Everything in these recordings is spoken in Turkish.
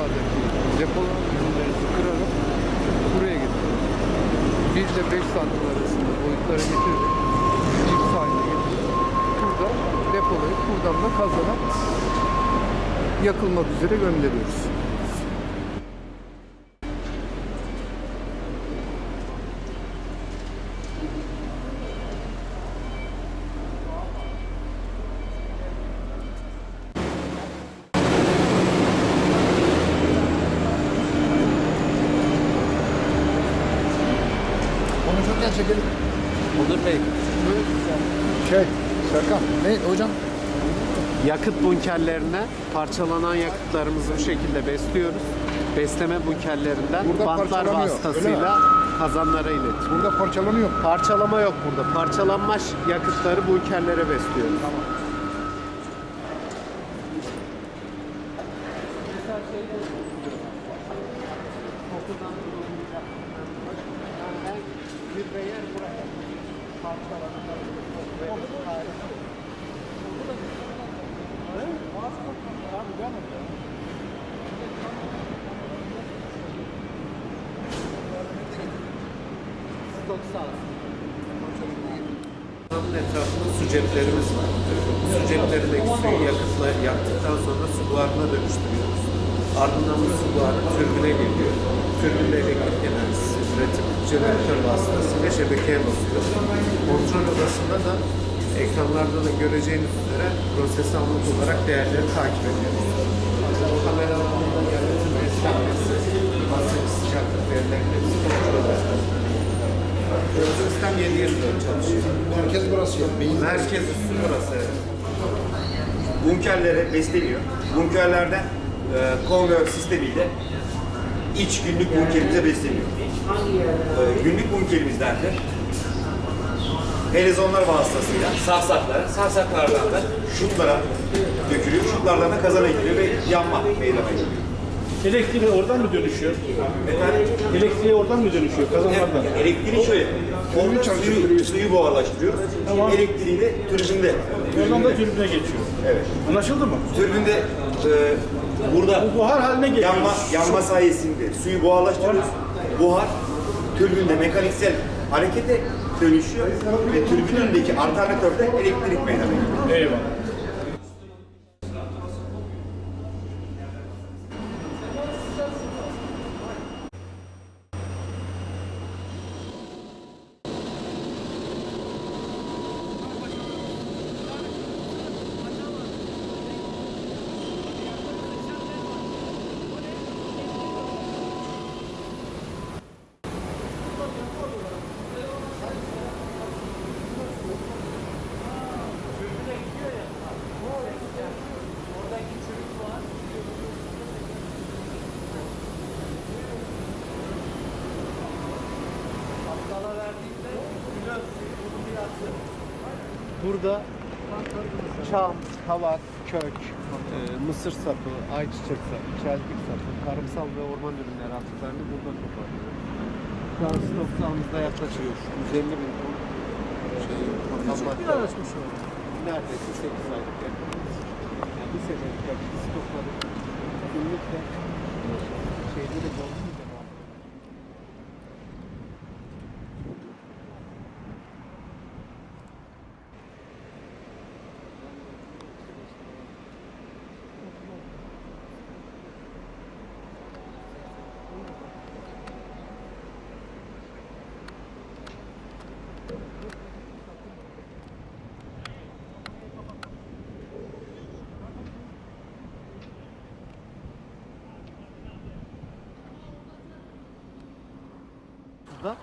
sahadaki depolanan ürünlerinizi kırarak buraya getirin. 1 ile 5 santim arasında boyutlara getirerek cips haline getirin. Burada depolayıp buradan da kazana yakılmak üzere gönderiyoruz. Çekelim. Onur Bey, Şey, Serkan. Ne hocam? yakıt bunkerlerine parçalanan yakıtlarımızı bu şekilde besliyoruz. Besleme bunkerlerinden Burada bantlar parçalanıyor, vasıtasıyla kazanlara iletiyoruz. Burada parçalanıyor. Parçalama yok burada. Parçalanmış yakıtları bunkerlere besliyoruz. Bunun etrafında su ceplerimiz var. Su ceplerindeki suyu yakıtla yaktıktan sonra su buharına dönüştürüyoruz. Ardından bu su buharı türbüne geliyor. Türbünde elektrik enerjisi üretip jeneratör vasıtasıyla şebekeye basıyor. Kontrol odasında da ekranlarda da göreceğiniz üzere proses anlık olarak değerleri takip ediyoruz. Bu kameralarında yakıtın beslenmesi, basınç, sıcaklık hepsi kontrol ediyoruz. Sistem 7-24 çalışıyor. Merkez burası ya. Beyin Merkez üssü burası. evet. bunkerlere besleniyor. Bunkerlerden e, konveyör sistemiyle iç günlük bunkerimize besleniyor. E, günlük bunkerimizden de helezonlar vasıtasıyla sarsaklara, sarsaklardan da şutlara dökülüyor. Şutlardan da kazana gidiyor ve yanma meydana geliyor. Elektriği oradan mı dönüşüyor? Efendim, Elektriği oradan mı dönüşüyor? Kazanlardan. elektriği şöyle, orada suyu, suyu buharlaştırıyoruz. Tamam. Elektriği de türbünde. Oradan da türbüne geçiyor. Evet. Anlaşıldı mı? Türbünde e, burada Bu buhar haline geliyor. yanma, yanma sayesinde suyu buharlaştırıyoruz. Buhar türbünde mekaniksel harekete dönüşüyor ve türbünün önündeki alternatörde elektrik meydana geliyor. Eyvallah. Burada çam, kavak, kök, e, mısır sapı, ayçiçek sapı, çeltik sapı, tarımsal ve orman ürünleri atıklarını burada kullanıyoruz. Şu an stok sahamızda yaklaşık 150 bin ton şey, Çok bir araçmış o. Neredeyse 8 aylık yaklaşık. Yani bir senelik yaklaşık stokları günlük de şeyde de dolmuyor da var.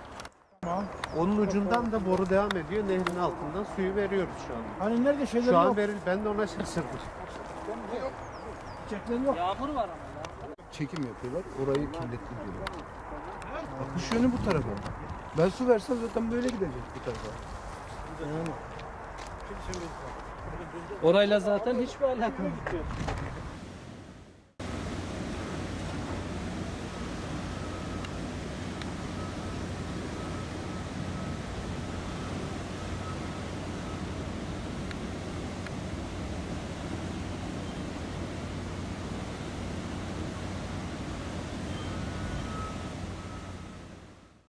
Burada. Onun ucundan da boru devam ediyor. Nehrin altından suyu veriyoruz şu an. Hani nerede şeyler Şu an yok? veril, ben de ona şaşırdım. Çiçekler yok. Çekim yapıyorlar. Orayı kirlettik diyorlar. Akış yönü bu tarafa. Ben su versem zaten böyle gidecek bu tarafa. Orayla zaten hiçbir alakam yok.